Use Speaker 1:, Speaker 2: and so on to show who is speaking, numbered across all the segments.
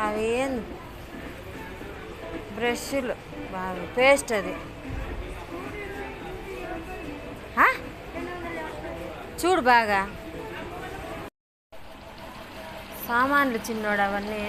Speaker 1: అవి ఏంది బ్రష్లు బాగా పేస్ట్ అది. ఆ? చూడు బాగా. సామాన్లు చిన్నోడు అవన్నీ.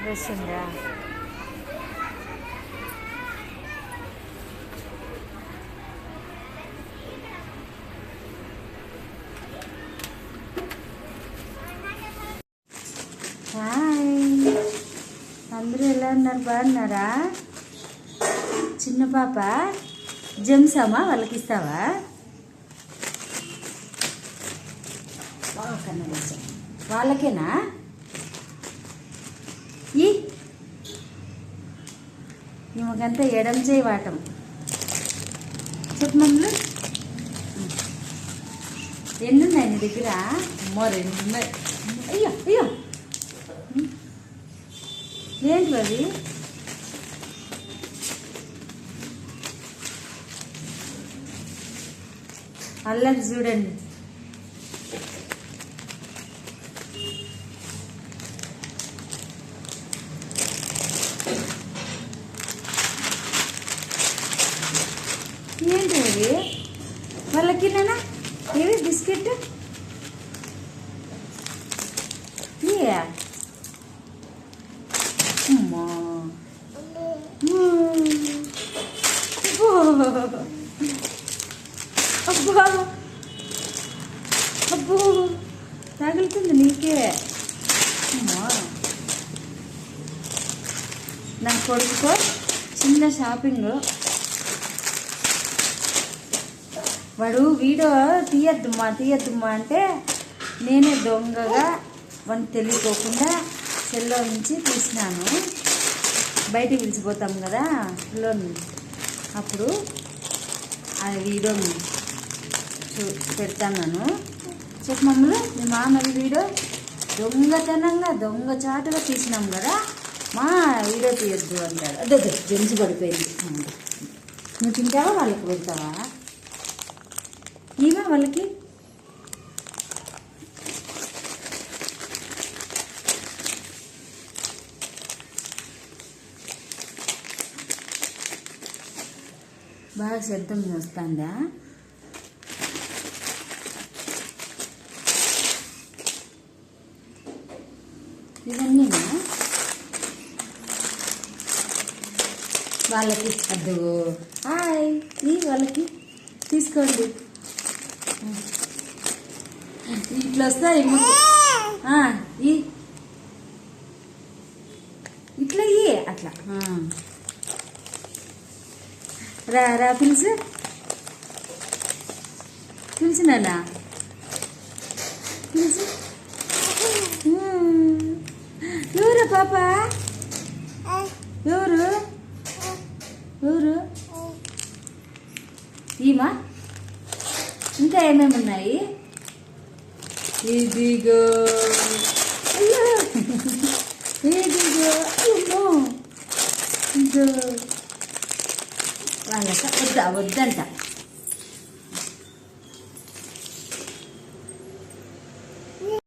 Speaker 1: బ్రష్ ఉందా హాయ్ అందరూ ఎలా ఉన్నారు? బాగున్నారా? చిన్న పాప జెమ్సమ్మా వాళ్ళకి ఇస్తావా? వాళ్ళకన్నా వేసాం. వాళ్ళకేనా ఈ ఈమెకంతా ఎడం చేయి వాటం. చెప్పు మమ్మల్ని ఎన్ని ఉన్నాయి నీ దగ్గర? అమ్మో రెండు ఉన్నాయి అయ్యో. అయ్యో ఏంటి అవి? అల్లరి చూడండి. ఏంటి వాళ్ళకి నానా ఏవి బిస్కెట్? ఏ అమ్మా. అబ్బా. అబ్బో. తగులుతుంది నీకే. అమ్మా. నా కొడుకుతో చిన్న షాపింగ్. వాడు వీడియో తీయద్దుమ్మా తీయద్దుమ్మా అంటే నేనే దొంగగా వాడిని తెలియకోకుండా సెల్లో నుంచి తీసినాను. బయటికి పిలిచిపోతాం కదా సెల్లో అప్పుడు ఆ వీడియో చూ పెడతాను చెప్పు మమ్మల్ని మీ మామూలు వీడియో దొంగతనంగా దొంగ చాటుగా తీసినాం కదా మా వీడియో తీయద్దు అంటాడు. అదే అదే జెంట్స్ పడిపోయింది. నువ్వు తింటావా వాళ్ళకి పెడతావా? ఇవా వాళ్ళకి బాగా శబ్దం వస్తుందా? ఇవన్నీనా వాళ్ళకి అద్దు హాయ్ ఈ వాళ్ళకి తీసుకోండి. ఇట్లా వస్తాయి ఈ ఇట్లా ఈ అట్లా. రా రా పిలుసు. పిలుసు నాన్న. పిలుసు. ఎవరు పాప? ఎవరు? ఎవరు? ఈమా? ఇంకా ఏమేమి ఉన్నాయి? ఇదిగో. అయ్యో. ఇదిగో. అయ్యో ఇదో వాళ్ళక వద్దా వద్దంట.